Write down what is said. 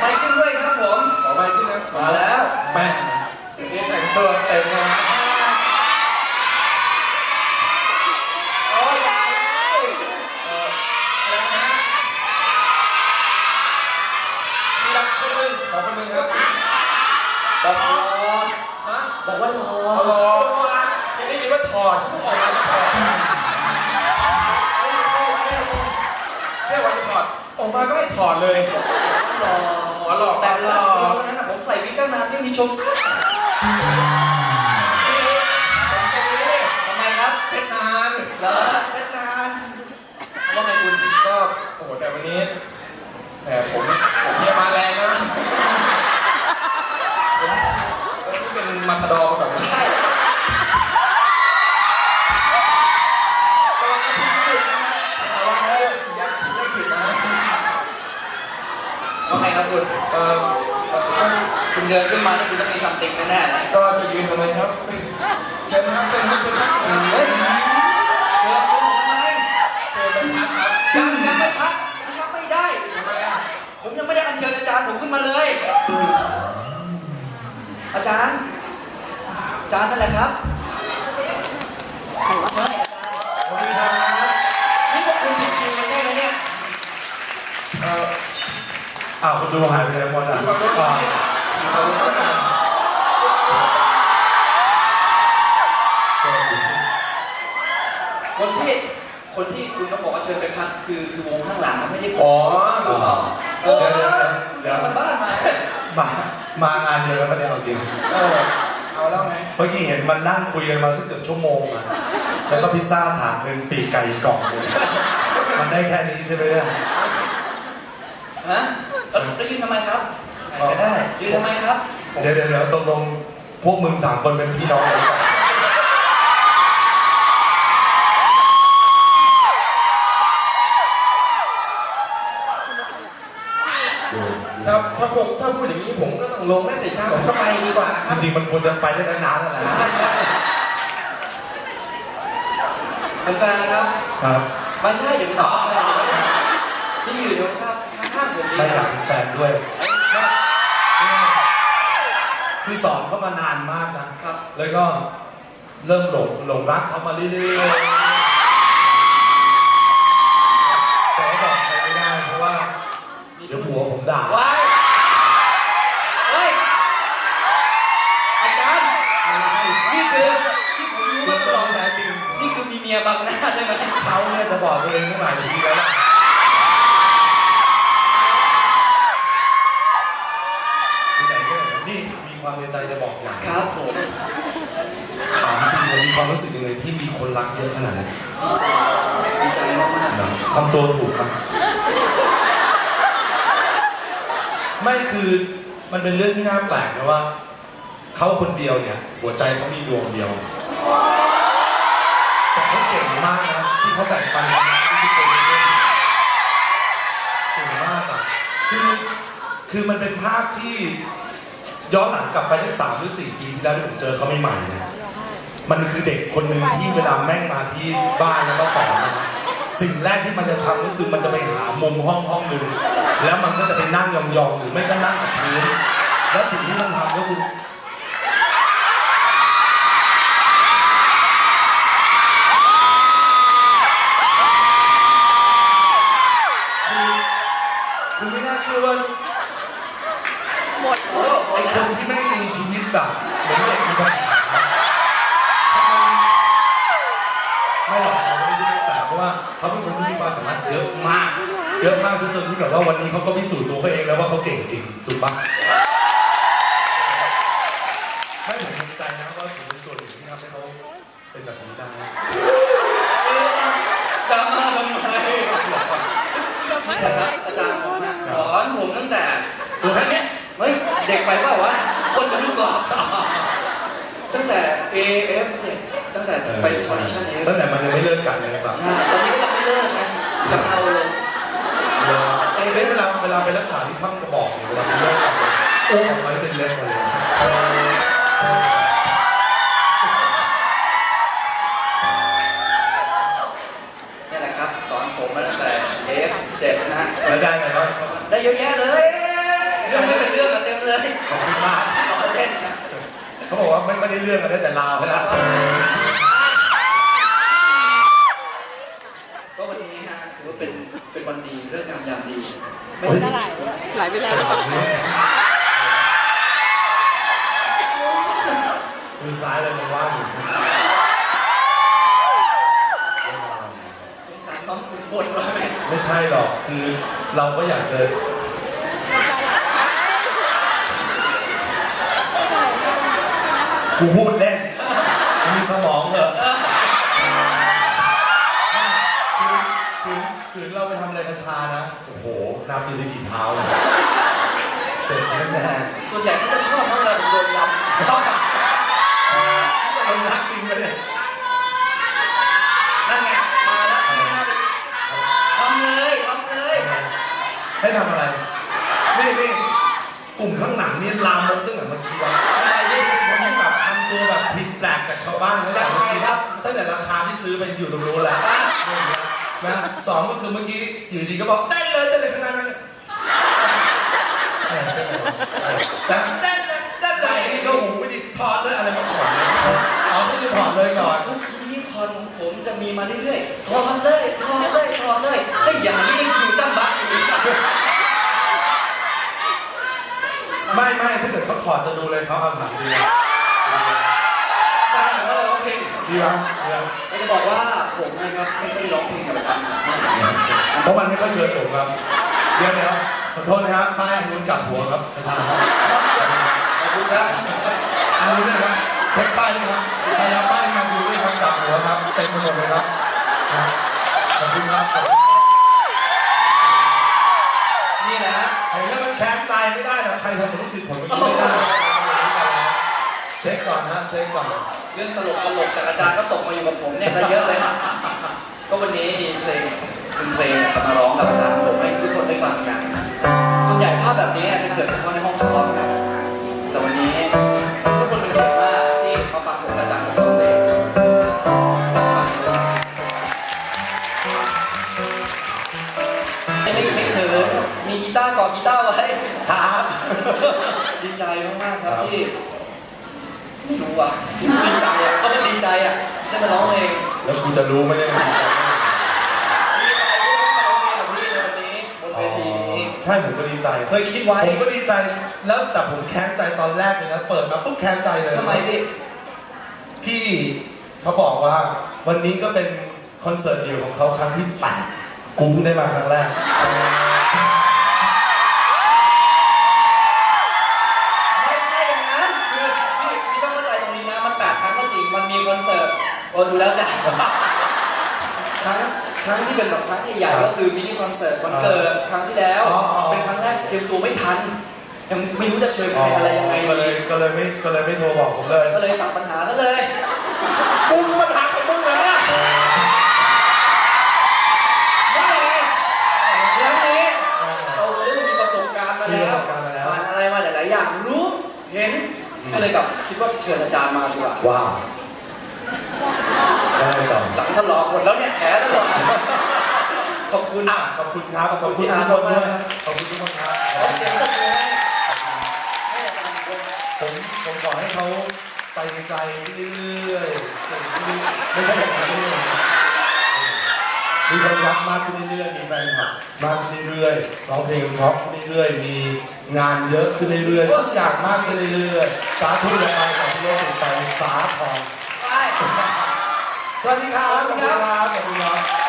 ไมค์ขึ้นด้วยครับผม ขอไปที่นะมาแล้วแม่นี่แต่งตัวเต็มงานโอ้ยอยาเลยเอ่ออะไรนะฮะที่รักคนหนึ่งขอคนหนึ่งครับบอกรอฮะบอกว่ารอเอาเหรอยังได้ยินว่าถอดเพิ่งออกมาจะถอดเรียกว่าถอดออกมาก็ให้ถอดเลย รอ หัวหลอกแต่หลละอกเดียวนั้นนะผมใส่วิกเก้านานไม่มีชมสักนี่ผมทรงนี้ทำไมครับเซ็ตนานเหรอเซ็ตนานว่าไงคุณก็โอ้โหแต่วันนี้แต่ผมผมเฮียมาแรงนะผมก็ที่เป็นมาทาดอร์แบบ อ่อเออคุณเดินขึ้นมานี่คุณต้องมีซัมติงแน่ๆเลยก็จะยืนทำไมครับเชิญครับเชิญครับเชิญครับเชิญเฮ้ยเชิญเชิญผมทำไมเชิญเป็นพักครับยังยังไม่พักยังพักไม่ได้ทำไมอะผมยังไม่ได้อัญเชิญอาจารย์ผมขึ้นมาเลย อาจารย์ อาจารย์นั่นแหละครับใช่อาจารย์สวัสดีครับนี่พวกคุณผิดคิวมาใช่ไหมเนี่ยเอ่อ อ้าวคุณดูหายไปไหนหมดอะขอโทษอ่าขอโทษครับสวัสดีคนที่คนที่คุณต้องบอกว่าเชิญไปพักคือคือวงข้างหลังครับไม่ใช่ผมอ๋อเออคุณเอามันบ้านมามา มางานเดียวกันไม่ได้เอาจริงเออเอาแล้วไงเมื่อกี้เห็นมันนั่งคุยกันมาสักเกือบชั่วโมงอะแล้วก็พิซซ่าถาดหนึ่งปีกไก่อีกกล่องหนึงมันได้แค่นี้ใช่ไหมเนี่ยฮะเออ แล้วยืนทำไมครับก็ได้ ยืนทำไมครับ เดี๋ยวเดี๋ยวเดี๋ยวตกลงพวกมึงสามคนเป็นพี่น้องกันหรือเปล่าดูถ้าถ้าผมถ้าพูดอย่างนี้ผมก็ต้องลงได้สิครับเข้าไปดีกว่าคจรับริงๆมันควรจะไปได้ตั้งนานแล้วแหละเป็นแฟนนะครับ ครับ ไม่ใช่เดี๋ยวคุณตอบอะไรที่อยู่เดี๋ยวค รับข้างๆผมดีไม่อคยารักบเป็นแฟนด้วยคือสอนเขามานานมากนะครับ แล้วก็เริ่มหลงหลงรักเขามาเรื่อยๆ แต่ว่าบอกใครไม่ได้เพราะว่า เดี๋ยวผัวผมด่าว้ายเฮ้ย อาจารย์ อะไร นี่คือที่ผมรู้ตัมาวตตลอดนแท้จริง นี่คือมีเมียบังหน้าใช่ไหมเขาเนี่ยจะบอกตัวเองตั้งหลายทีแล้วล่ะไหนๆก็ไหนๆนี่ มีความในใจจะบอกอย่างครับผมถามจริงเลยมีความรู้สึกยังไงที่มีคนรักเยอะขนาดนั้นดีใจดีใจมากๆนะทำตัวถูกนะไม่คือมันเป็นเรื่องที่น่าแปลกนะว่า เขาคนเดียวเนี่ย หัวใจเขามีดวงเดียว แต่เขาเก่งมากนะที่เขาแบ่งปันความรักให้ทุกคนได้เล่นเก่งมากอะคือคือมันเป็นภาพที่ ย้อนหลังกลับไปทั้งสามหรือสี่ปีที่แล้วที่ผมเจอเขาใหม่ๆเนี่ยมันคือเด็กคนหนึ่งที่เวลาแม่งมาที่บ้านแล้วก็สอนนะครับสิ่งแรกที่มันจะทำก็คือมันจะไปหามุมห้องห้องหนึ่งแล้วมันก็จะไปนั่งยองๆหรือไม่ก็นั่งกับพื้นแล้วสิ่งที่มันทำก็คือ ชีวิตแบบเหมือนเด็กมีปัญหาทำไมไม่หรอกเขาไม่ใช่เรื่องแปลกเพราะว่าเขาเป็นคนที่มีความสามารถเยอะมาก เยอะมากจนจนที่แบบว่าวันนี้เขาก็พิสูจน์ตัวเขาเองแล้วว่าเขาเก่งจริงถูกปะไม่ผมภูมิใจนะว่าผมเป็นส่วนหนึ่งที่ทำให้เขาเป็นแบบนี้ได้ดราม่าทำไมนะครับอาจารย์ผมนะสอนผมตั้งแต่ตัวแค่เนี้ยเฮ้ยเด็กไปเปล่าวะ คนเป็นลูกกรอกตั้งแต่ A F 7 ตั้งแต่ไปสอนิชั่น F ตั้งแต่มันยังไม่เลิกกันเลยแบบใช่ตอนนี้ก็ยังไม่เลิกนะกับเราเลยเวลาเวลาเวลาไปรักษาที่ถ้ำกระบอกเนี่ยเวลาเป็นเลิกกันเนี่ยโอ้ออกมาได้เป็นเล็บหมดเลยนี่แหละครับสอนผมมาตั้งแต่ F 7 นะฮะแล้วได้ไงบ้างได้เยอะแยะเลยเรื่องไม่เป็นเรื่องอะเต็มเลยขอบคุณมากล้อ เล่นนะเขาบอกว่าไม่ค่อยได้เรื่องกันได้แต่ลาวไปแล้วก็วันนี้ฮะถือว่าเป็นเป็นวันดีเรื่องงามยามดีไม่เฮ้ยไหลไหลไปแล้ว มือซ้ายเลยมันว่างอยู่สงสารน้องคุณพลว่าไหม ไม่ใช่หรอกคือเราก็อยากจะ กูพูดเล่นมึงมีสมองเหรอไม่คือคือคือเราไปทำอะไรกัญชานะ โอ้โห นับดูสิกี่เท้าเลยเสร็จแน่แน่ส่วนใหญ่เขาจะชอบมากเวลาผมโดนยๆรอบอะนี่จะลงนักจริงไหมเนี่ยำนั่นไง มาแล้วไม่น่าไปทำเลยทำเลยให้ทำอะไร นี่นี่กลุ่มข้างหลังนี่ลามกตั้งแต่เมื่อกี้วะท บ้านตั้งแต่เมื่อกี้ตั้งแต่ราคาที่ซื้อไปอยู่ตรงนู้นแหละหนึ่งนะนะสองก็คือเมื่อกี้อยู่ดีก็บอกเต้นเลยเต้นเลยขนาดนั้นอะไรเต้นเลยวะแต่เต้นเลยเต้นเลยอันนี้ก็หูไม่ดีถอดเลยอะไรมาถอดเลยอ๋อก็คือถอดเลยก่อนทุกยูนิคอร์นของผมจะมีมาเรื่อยๆถอดเลยถอดเลยถอดเลยไอ้ยอย่างนี้ยังอยู่จำบ้าอยู่อีกไม่ไม่ถ้าเกิดเขาถอดจะดูเลยเขาเอาถามดี ดีวะดีวะเราจะบอกว่าผมนะครับไม่ค่อยได้ร้องเพลงกับอาจารย์มากเพราะมันไม่ค่อยเชิญผมครับ เดี๋ยวเดี๋ยวขอโทษนะครับป้ายอันนู้นกลับหัวครับช้าๆครับ ขอบคุณครับอันนู้นนะครับ เช็คป้ายด้วยครับพยายามป้ายมาดูด้วยครับกลับหัวครับ เต็มไปหมดเลยครับนะขอบคุณครับขอบคุณครับนี่แหละฮะเห็นแล้วมันแค้นใจไม่ได้หรอกใครทำกับลูกศิษย์ผมอย่างนี้ไม่ได้เช็คก่อนนะเช็คก่อนเรื่องตลกตลกจากอาจารย์ก็ตกมาอยู่กับผมเนี่ยซะเยอะเลยก็วันนี้มีเพลงเป็นเพลงจะมาร้องกับอาจารย์ผมให้ทุกคนได้ฟังกัน ส่วนใหญ่ภาพแบบนี้จะเกิดเฉพาะในห้องซ้อมครับแต่วันนี้ทุกคนเป็นเกียรติมากที่มาฟังผมกับอาจารย์ผมร้องเพลงฟังเลยไม่ไม่เขินมีกีตาร์ก่อกีตาร์ไว้ครับดีใจมากๆครับที่ไม่รู้อะดีใจอะก็มันดีใจ อะร้องเพลงแล้วกูจะรู้ไหมเนี่ยมันดีใจมดีใจที่ได้มาร้องเพลงกับพี่ในวันนี้บนเวทีนี้ ใช่ผมก็ดีใจ เคยคิดไว้ผมก็ดีใจ แล้วแต่ผมแค้นใจตอนแรกเลยนะเปิดมาปุ๊บแค้นใจเลยทำไมพี่พี่เขาบอกว่าวันนี้ก็เป็นคอนเสิร์ตเดี่ยวของเขาครั้งที่8กูเพิ่งได้มาครั้งแรกไม่ใช่อย่างนั้นคือพี่พี่ต้องเข้าใจตรงนี้นะมันแปดครั้งก็จริงมันมีคอนเสิร์ต โอ้ดูแล้วจ้ะ ครั้งครั้งที่เป็นแบบครั้งใหญ่ๆก็คือมินิคอนเสิร์ตวันเกิดครั้งที่แล้ว อ๋ออ๋อ เป็นครั้งแรกเตรียมตัวไม่ทัน ยังไม่รู้จะเชิญใครอะไรยังไงก็เลดียก็เลยไม่ก็เลยไม่โทรบอกผมเลยก็เลยตัดปัญหาซะเลย กูคือมาถามกับมึงเหรอเนี่ยว่าไงครั้งนี้เราเรียกว่ามีประสบการณ์มามีแล้ประวสบการณ์มาแล้ว ผ่านอะไรมาหลาย ๆ อย่างรู้เห็นก็เลยแบบคิดว่าเชิญอาจารย์มาดีกว่าว้าวได้ ต่อหลังทะลอกหมดแล้วเนี่ยแผลตลอดขอบคุณอะขอบคุณครับ ขอบคุณทุกคนด้วยขอบคุณทุกคนครับขอเสียงตบมือให้ให้อาจารย์ด้วยผมผมขอให้เขาไปไกลๆเรื่อยๆเก่งขึ้นไม่ใช่อย่างนั้นเลยมีคนรักมากขึ้นเรื่อยๆมีแฟนคลับมากขึ้นเรื่อยๆร้องเพลงเพราะขึ้นเรื่อยๆมีงานเยอะขึ้นเรื่อยๆทุกอย่างมากขึ้นเรื่อยๆสาธุละไปสาธุโลกติดไปสาทองไป สวัสดีครับ ขอบคุณครับ ขอบคุณครับ